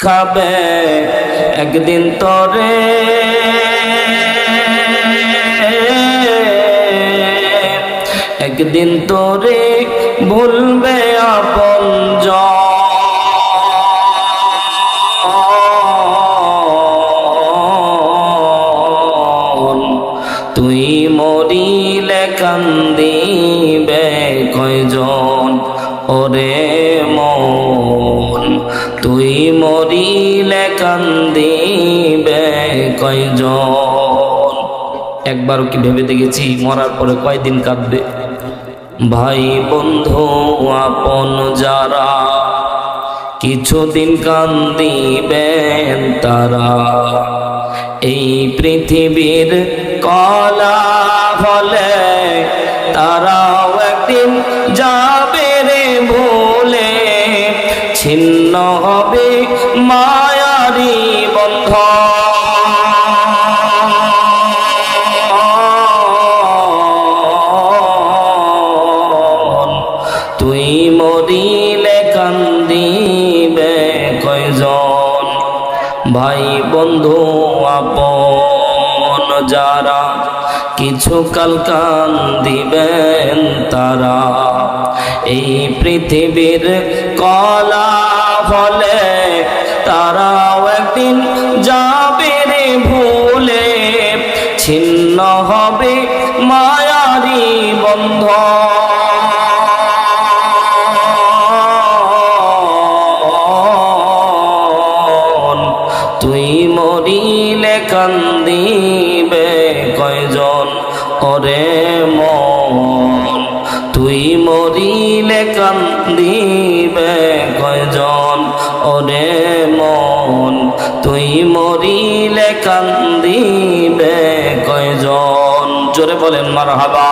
খাবে একদিন তরে একদিন তোরে ভুলবে আপন। তুই মরিলে কান্দিবে কয়জন ওরে তুই মরিলে কান্দিবে কয়জন? একবারও কি ভেবে দেখেছি মরার পরে কয়দিন কাঁদবে? ভাই বন্ধু, আপন যারা কিছুদিন কান্দিবেন তারা, এই পৃথিবীর কলা ফলে তারাও একদিন ভুলে ছিন্ন হবে মায়ারি বন্ধ। তুই মরিলে কান্দিবে কয়জন? ভাই বন্ধু আপন যারা কিছু কাল কান্দিবেন তারা। এই পৃথিবীর কলা ফলে তারাও একদিন যাবে রে ভুলে। ছিন্ন হবে মায়ারি বন্ধ। তুই মরিলে কান্দিবে কয়জন? ওরে মন তুই মরিলে কান্দিবে কয়জন? ওরে মন তুই মরিলে কান্দিবে কয়জন? জোরে বলেন মার হাবা